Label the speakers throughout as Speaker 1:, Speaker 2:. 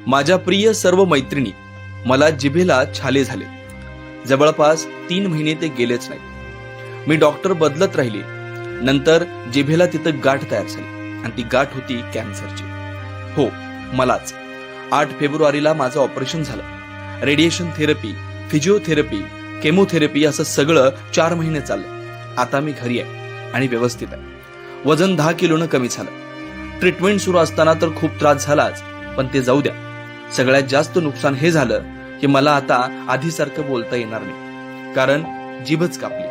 Speaker 1: माझ्या प्रिय सर्व मैत्रिणी मला जिभेला छाले झाले. जवळपास तीन महिने ते गेलेच नाही. मी डॉक्टर बदलत राहिले. नंतर जिभेला तिथं गाठ तयार झाली आणि ती गाठ होती कॅन्सरची. हो मलाच. आठ फेब्रुवारीला माझं ऑपरेशन झालं. रेडिएशन थेरपी फिजिओथेरपी केमोथेरपी असं सगळं चार महिने चाललं. आता मी घरी आहे आणि व्यवस्थित आहे. वजन दहा किलोनं कमी झालं. ट्रीटमेंट सुरू असताना तर खूप त्रास झालाच पण ते जाऊ द्या. सगळ्यात जास्त नुकसान हे झालं की मला आता आधीसारखं बोलता येणार नाही. कारण जीभच कापली.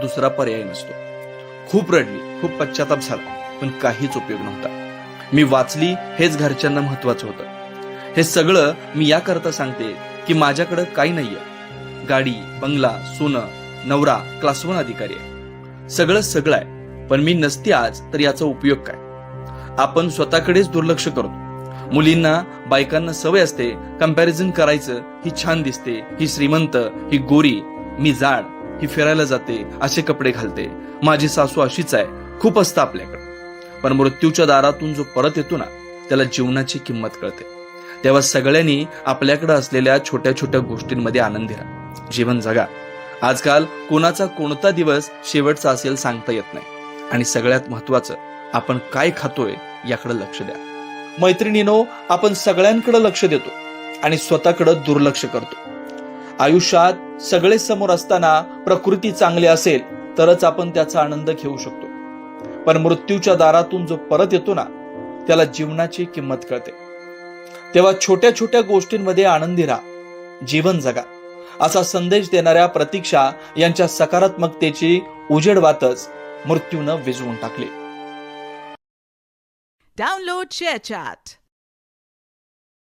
Speaker 1: दुसरा पर्याय नसतो. खूप रडली खूप पश्चाताप झाला पण काहीच उपयोग नव्हता. मी वाचली हेच घरच्यांना महत्वाचं होतं. हे सगळं मी याकरता सांगते की माझ्याकडं काही नाहीये. गाडी बंगला सोनं नवरा क्लास वन अधिकारी आहे. सगळं सगळं आहे पण मी नसते आज तर याचा उपयोग काय? आपण स्वतःकडेच दुर्लक्ष करतो मुलींना बायकांना सवय असते कंपॅरिझन करायचं ही छान दिसते ही श्रीमंत ही गोरी मी जाड ही फिरायला जाते असे कपडे घालते. माझी सासू अशीच आहे खूप असतं आपल्याकडे. पण मृत्यूच्या दारातून जो परत येतो ना त्याला जीवनाची किंमत कळते. तेव्हा सगळ्यांनी आपल्याकडे असलेल्या छोट्या छोट्या गोष्टींमध्ये आनंदी राहा जीवन जगा. आजकाल कोणाचा कोणता दिवस शेवटचा असेल सांगता येत नाही. आणि सगळ्यात महत्वाचं आपण काय खातोय याकडे लक्ष द्या. मैत्रिणीनो आपण सगळ्यांकडे लक्ष देतो आणि स्वतःकडे दुर्लक्ष करतो. आयुष्यात सगळे समोर असताना प्रकृती चांगली असेल तरच आपण त्याचा आनंद घेऊ शकतो. पण मृत्यूच्या दारातून जो परत येतो ना त्याला जीवनाची किंमत कळते. तेव्हा छोट्या छोट्या गोष्टींमध्ये आनंदी राहा जीवन जगा. असा संदेश देणाऱ्या प्रतीक्षा यांच्या सकारात्मकतेची उजेडवातच मृत्यूनं विझवून टाकली.
Speaker 2: Download ShareChat.